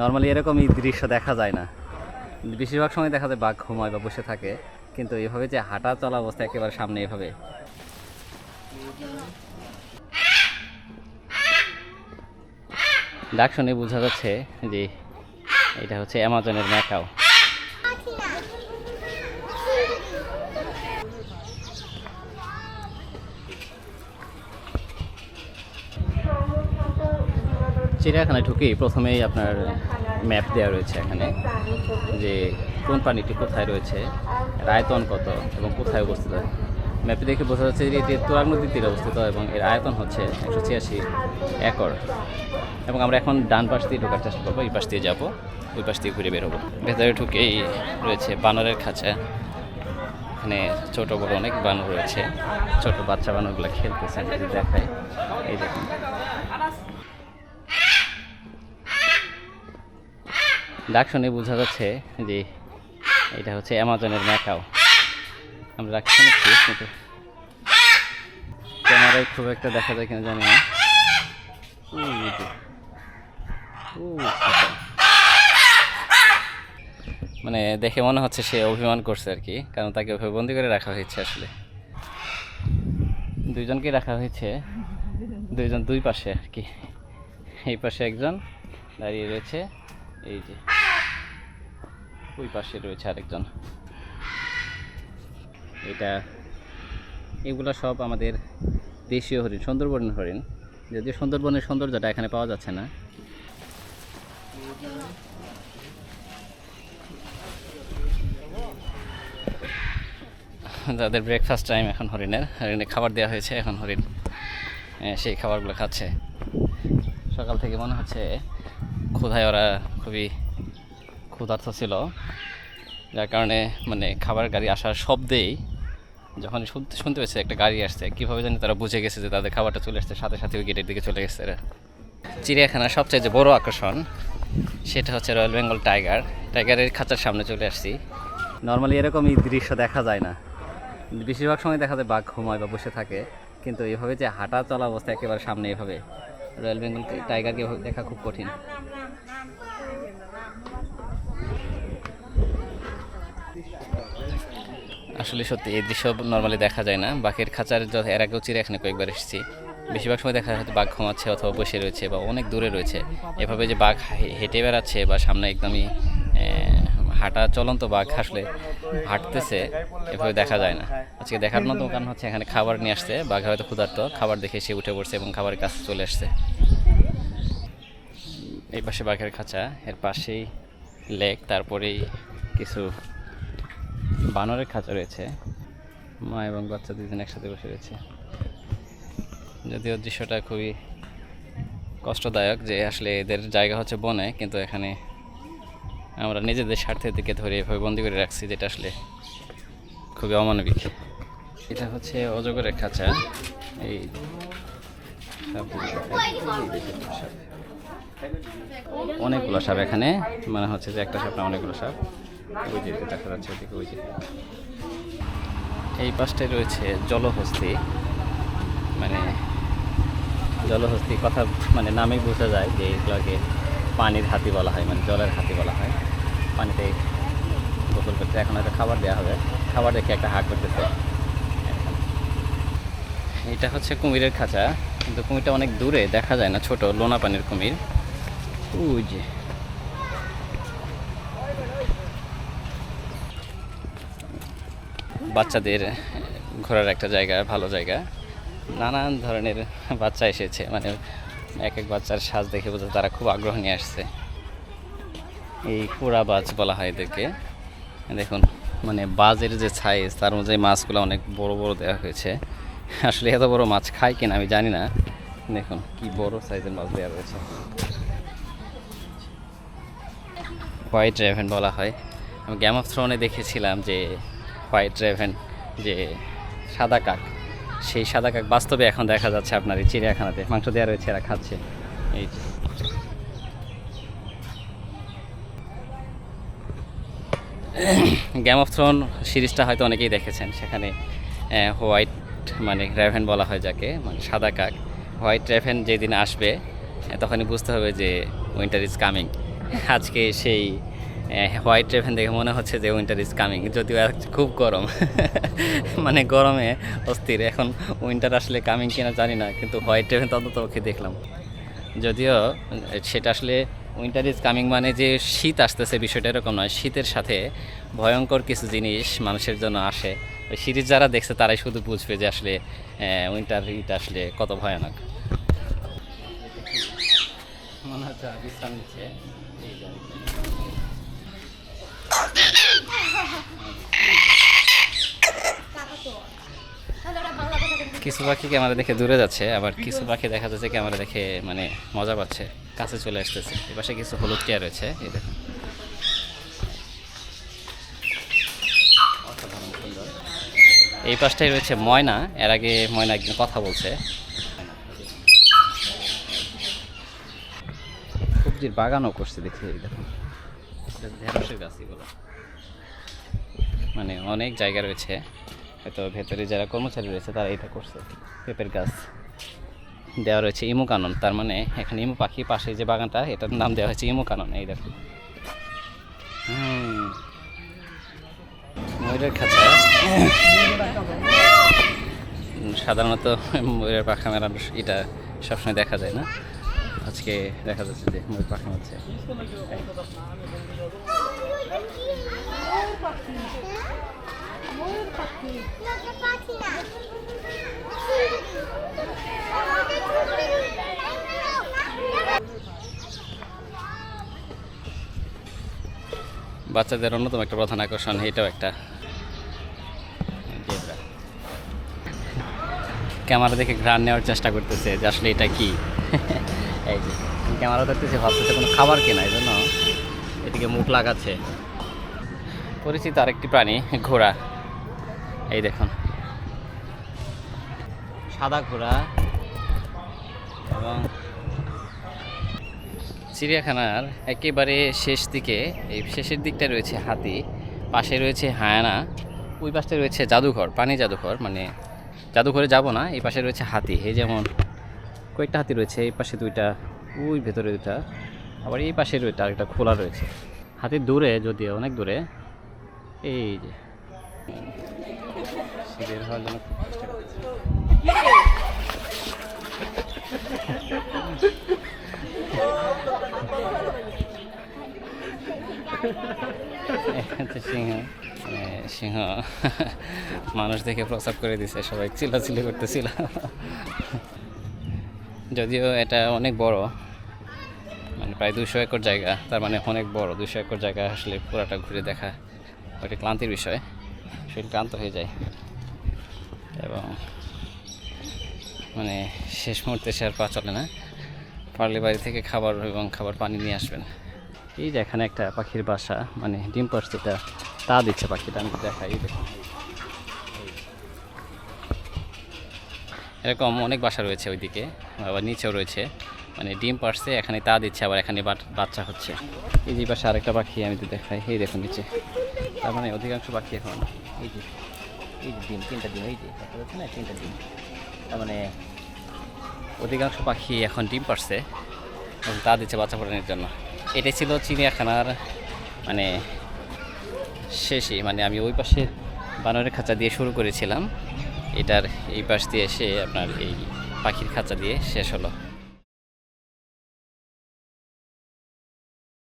Normally এরকম এই দৃশ্য দেখা যায় না। বেশিরভাগ সময় দেখা যায় বাঘ ঘুমায় বা বসে থাকে, কিন্তু এভাবে যে হাঁটা চলা অবস্থা একেবারে সামনে এভাবে। ডাক শুনে বোঝা যাচ্ছে যে এটা হচ্ছে অ্যামাজনের ম্যাকাও চিড়িয়াখানায় ঢুকেই প্রথমেই আপনার ম্যাপ দেওয়া রয়েছে এখানে, যে কোন প্রাণীটি কোথায় রয়েছে, আয়তন কত এবং কোথায় অবস্থিত। ম্যাপে দেখে বোঝা যাচ্ছে যে এটি তুরাগ নদীর তীরে অবস্থিত এবং এর আয়তন হচ্ছে একশো ছিয়াশি একর। এবং আমরা এখন ডান পাশ দিয়ে ঢোকার চেষ্টা করব, এই পাশ দিয়ে যাব, ওই পাশ দিয়ে ঘুরে বেরোবো। ভেতরে ঢুকেই রয়েছে বানরের খাঁচা। এখানে ছোট বড় অনেক বানর রয়েছে, ছোট বাচ্চা বানরগুলো খেলতেছে, দেখায়। এই দেখুন। ডাক শুনে বোঝা যাচ্ছে যে এটা হচ্ছে অ্যামাজনের ম্যাকাও। আমরা ডাক শুনেছি, কিন্তু ক্যামেরায় খুব একটা দেখা যায় কিনা জানি না। মানে দেখে মনে হচ্ছে সে অভিমান করছে আর কি, কারণ তাকে বন্দি করে রাখা হয়েছে আসলে। দুইজনকে রাখা হয়েছে, দুইজন দুই পাশে আর কি। এই পাশে একজন দাঁড়িয়ে রয়েছে, এই যে। ওই পাশে রয়েছে আরেকজন। এটা, এগুলো সব আমাদের দেশীয় হরিণ, সুন্দরবনের হরিণ। যদিও সুন্দরবনের সৌন্দর্যটা এখানে পাওয়া যাচ্ছে না। যাদের ব্রেকফাস্ট টাইম এখন হরিণের। হরিণে খাবার দেওয়া হয়েছে এখন হরিণ সেই খাবারগুলো খাচ্ছে। সকাল থেকে মনে হচ্ছে, ক্ষুধায় ওরা খুবই ক্ষুধার্ত ছিল। যার কারণে মানে খাবার গাড়ি আসার শব্দেই যখন শুনতে শুনতে পেয়েছে একটা গাড়ি আসছে, কীভাবে জানি তারা বুঝে গেছে যে তাদের খাবারটা চলে আসছে, সাথে সাথে ওই গেটের দিকে চলে গেছে চিড়িয়াখানার সবচেয়ে যে বড় আকর্ষণ, সেটা হচ্ছে রয়্যাল বেঙ্গল টাইগার টাইগারের খাঁচার সামনে চলে আসছি। নর্মালি এরকম এই দৃশ্য দেখা যায় না। বেশিরভাগ সময় দেখা যায় বাঘ ঘুমায় বা বসে থাকে, কিন্তু এভাবে যে হাঁটা চলা অবস্থা একেবারে সামনে এভাবে। রয়্যাল বেঙ্গল টাইগারকে দেখা খুব কঠিন। আসলে সত্যি এই দৃশ্য নর্মালি দেখা যায় না। বাঘের খাঁচার এর আগেও চিড়িয়াখানে কয়েকবার এসেছি। বেশিরভাগ সময় দেখা যায় বাঘ ঘুমাচ্ছে অথবা বসে রয়েছে বা অনেক দূরে রয়েছে। এভাবে যে বাঘ হেঁটে বেড়াচ্ছে বা সামনে একদমই হাঁটা চলন্ত বাঘ আসলে হাঁটতেছে, এভাবে দেখা যায় না। আজকে দেখার মতো কারণ হচ্ছে এখানে খাবার নিয়ে আসছে। বাঘ হয়তো ক্ষুধার্ত। খাবার দেখে সে উঠে পড়ছে এবং খাবারের কাছে চলে আসছে। এই পাশে বাঘের খাঁচা, এর পাশেই লেক, তারপরেই কিছু বানরের খাঁচা রয়েছে। মা এবং বাচ্চা দুজন একসাথে বসে রয়েছে। যদিও দৃশ্যটা খুবই কষ্টদায়ক যে আসলে এদের জায়গা হচ্ছে বনে, কিন্তু এখানে আমরা নিজেদের স্বার্থের দিকে ধরে এভাবে বন্দি করে রাখছি, যেটা আসলে খুবই অমানবিক। এটা হচ্ছে অজগরের খাঁচা। এই অনেকগুলো সাপ এখানে। মানে হচ্ছে যে একটা সাপ না অনেকগুলো সাপ। এই পাশটায় রয়েছে জলহস্তি। মানে জলহস্তি কথা মানে নামেই বোঝা যায় যে এগুলোকে পানির হাতি বলা হয় মানে জলের হাতি বলা হয়। পানিতে গোসল করতে। এখন হয়তো খাবার দেওয়া হবে। খাবার দেখে একটা হাঁক করতেছে। এটা হচ্ছে কুমিরের খাঁচা। কিন্তু কুমিরটা অনেক দূরে, দেখা যায় না, ছোট, লোনা পানির কুমির। ওই যে। বাচ্চাদের ঘোরার একটা জায়গা, ভালো জায়গা। নানান ধরনের বাচ্চা এসেছে মানে এক এক বাচ্চার সাজ দেখে বোঝা তারা খুব আগ্রহ নিয়ে আসছে। এই কুড়া বাজ বলা হয় এদেরকে। দেখুন মানে বাজের যে সাইজ তার মধ্যে মাছগুলো অনেক বড় বড় দেওয়া হয়েছে। আসলে এত বড় মাছ খায় কিনা আমি জানি না। দেখুন, কি বড় সাইজের মাছ দেওয়া রয়েছে। হোয়াইট রেভেন বলা হয়। আমি গ্যাম অফ থ্রোনে দেখেছিলাম যে হোয়াইট রেভেন যে সাদা কাক। সেই সাদা কাক বাস্তবে এখন দেখা যাচ্ছে আপনার এই চিড়িয়াখানাতে। মাংস দেওয়া রয়েছে, এরা খাচ্ছে। এই যে। গ্যাম অফ থ্রোন সিরিজটা হয়তো অনেকেই দেখেছেন। সেখানে হোয়াইট মানে রেভেন বলা হয় যাকে মানে সাদা কাক। হোয়াইট রেভেন যেদিন আসবে তখনই বুঝতে হবে যে উইন্টার ইজ কামিং আজকে সেই হোয়াইট রেভেন দেখে মনে হচ্ছে যে উইন্টার ইজ কামিং যদিও খুব গরম। মানে গরমে অস্থির, এখন উইন্টার আসলে কামিং কিনা জানি না, কিন্তু হোয়াইট রেভেন তত ওকে দেখলাম। যদিও, সেটা আসলে উইন্টার ইজ কামিং মানে যে শীত আসতেছে, বিষয়টা এরকম নয়, শীতের সাথে ভয়ঙ্কর কিছু জিনিস মানুষের জন্য আসে। ওই সিরিজ যারা দেখছে, তারাই শুধু বুঝবে যে আসলে উইন্টার ইট আসলে কত ভয়ানক। মনে হচ্ছে বিশ্রাম নিচ্ছে। কিছু পাখি ক্যামেরা দেখে দূরে যাচ্ছে, আবার কিছু পাখি দেখা যাচ্ছে ক্যামেরা দেখে মানে মজা পাচ্ছে, কাছে চলে আসতেছে। এপাশে কিছু হলুদ টিয়া রয়েছে, এই দেখুন। এই পাশটাই রয়েছে ময়না, এর আগে ময়না একদিন কথা বলছে। সবজির বাগানও করছে দেখি দেখুন। ঢেঁড়সের মানে অনেক জায়গা রয়েছে। হয়তো ভেতরে যারা কর্মচারী রয়েছে, তারা এটা করছে। পেঁপের গাছ দেওয়া রয়েছে ইমু কানন। তার মানে এখানে ইমু পাখি পাশে যে বাগানটা, এটার নাম দেওয়া হয়েছে ইমু কানন, এই দেখো। ময়ূরের খাঁচা। সাধারণত ময়ূরের পাখা মেলার এটা সবসময় দেখা যায় না। আজকে দেখা যাচ্ছে যে ময়ূর পাখা হচ্ছে। বাচ্চাদের অন্যতম একটা প্রধান আকর্ষণ, এটাও একটা। ক্যামেরা দেখে ঘ্রাণ নেওয়ার চেষ্টা করতেছে যে আসলে এটা কি? এই যে ক্যামেরা দেখতেছে, ভাবতেছে কোনো খাবার কেনা, এই জন্য এদিকে মুখ লাগাচ্ছে। পরিচিত আরেকটি প্রাণী, ঘোড়া। এই দেখুন। সাদা ঘোড়া এবং চিড়িয়াখানার একেবারে শেষ দিকে, এই শেষের দিকটা রয়েছে হাতি, পাশে রয়েছে হায়ানা, ওই পাশে রয়েছে জাদুঘর পানি জাদুঘর মানে জাদুঘরে যাব না, এই পাশে রয়েছে হাতি। এই যেমন কয়েকটা হাতি রয়েছে, এই পাশে দুইটা, ওই ভেতরে দুইটা, আবার এই পাশে রয়েছে আরেকটা খোলা রয়েছে। হাতির দূরে যদিও, অনেক দূরে, এই যে। বের হওয়ার জন্য খুব চেষ্টা সিংহ সিংহ। মানুষ দেখে প্রস্তাব করে দিছে, সবাই চিল্লাচিল্লি করতেছিল। যদিও এটা অনেক বড় মানে প্রায় দুশো একর জায়গা, তার মানে অনেক বড় দুশো একর জায়গা আসলে পুরাটা ঘুরে দেখা ওইটা ক্লান্তির বিষয়, শরীর ক্লান্ত হয়ে যায়। এবং মানে শেষ মুহূর্তে সে আর পা চলে না। পারলে বাড়ি থেকে খাবার এবং খাবার পানি নিয়ে আসবেন। এই যে এখানে একটা পাখির বাসা মানে ডিম পার্স যেটা তা দিচ্ছে পাখিটা, আমি দেখাই। দেখুন এরকম অনেক বাসা রয়েছে ওইদিকে, আবার নিচেও রয়েছে। মানে ডিম পারছে এখানে তা দিচ্ছে, আবার এখানে বাচ্চা হচ্ছে। এই যে পাশে আরেকটা পাখি আমি তো দেখাই, এই দেখুন নিচে। তার মানে অধিকাংশ পাখি এখন, এই যে এই যে ডিম, তিনটা ডিম, এই যে না? তিনটা ডিম। তার মানে অধিকাংশ পাখি এখন ডিম পারছে এবং তা দিচ্ছে বাচ্চা ফোটানোর জন্য। এটা ছিল চিড়িয়াখানার মানে শেষে মানে আমি ওই পাশে বানরের খাঁচা দিয়ে শুরু করেছিলাম। এটার এই পাশ দিয়ে এসে আপনার এই পাখির খাঁচা দিয়ে শেষ হলো।